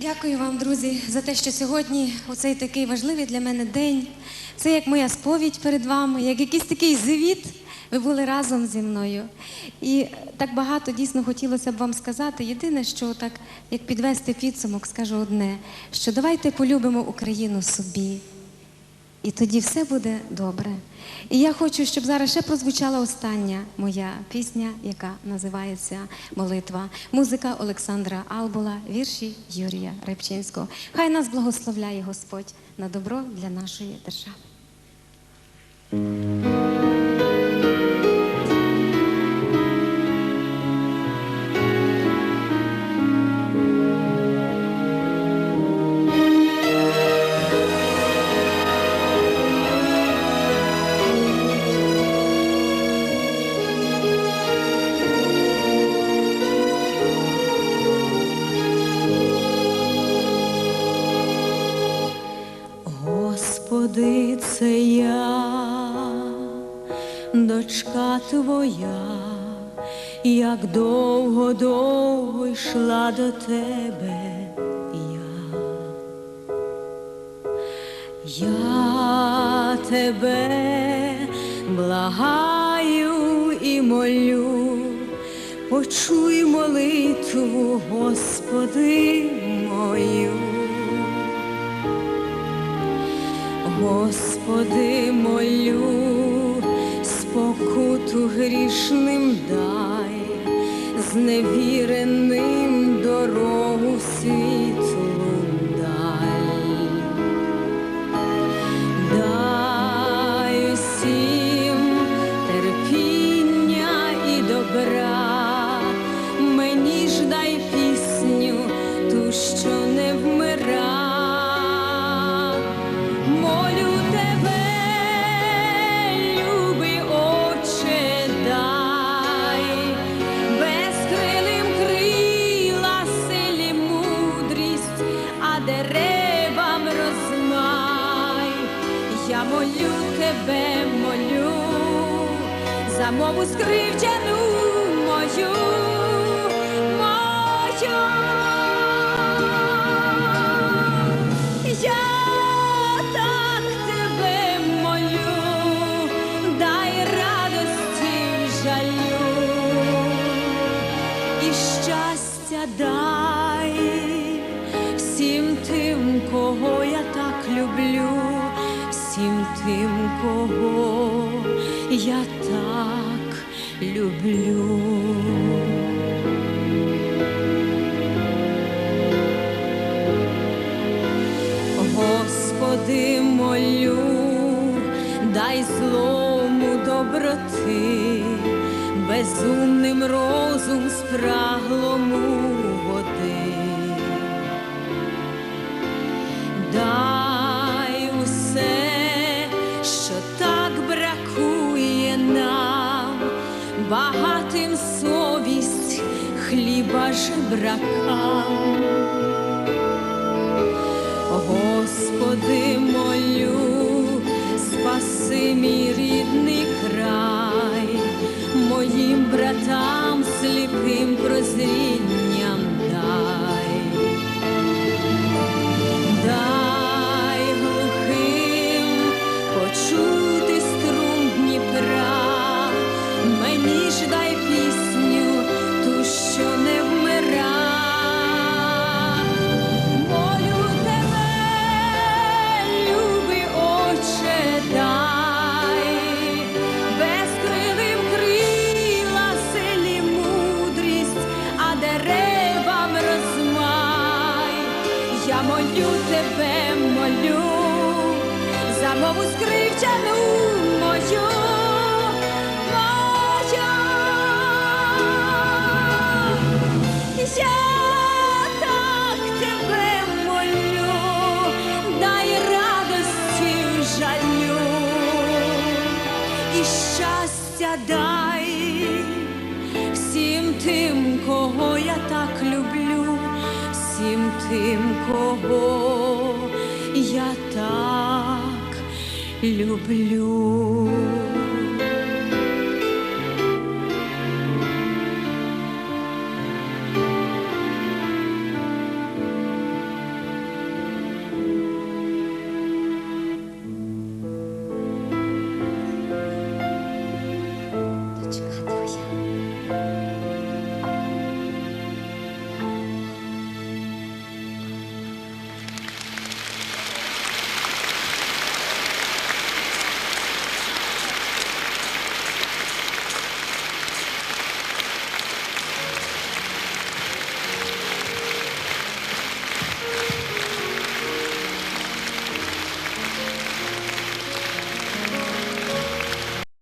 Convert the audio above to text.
Дякую вам, друзі, за те, що сьогодні у цей такий важливий для мене день. Це як моя сповідь перед вами, як якийсь такий звіт. Ви були разом зі мною. І так багато дійсно хотілося б вам сказати. Єдине, що так, як підвести підсумок, скажу одне: що давайте полюбимо Україну собі. І тоді все буде добре. І я хочу, щоб зараз ще прозвучала остання моя пісня, яка називається Молитва. Музика Олександра Албола, вірші Юрія Репчинського. Хай нас благословляє Господь на добро для нашої держави. Господи, я, дочка твоя, як довго, довго йшла до тебе я. Я тебе благаю і молю, почуй молитву, Господи мою. Господи, молю, спокуту грішним дай, зневіреним дорогу світлу Я молю тебе, молю, за мову скривджену мою, мою. Я так тебе молю, дай радості жалю і щастя дай всім тим, кого я так люблю, всім тим, кого я так люблю. Господи, молю, дай злому доброти, безумним розум спраглому води. Дай багатим совість, хліба ж бракам. Господи, молю, спаси мій рідний край, моїм братам сліпим Я молю тебе, молю, за мову скривджену мою, щастя дай всім тим, кого тим, кого я так люблю.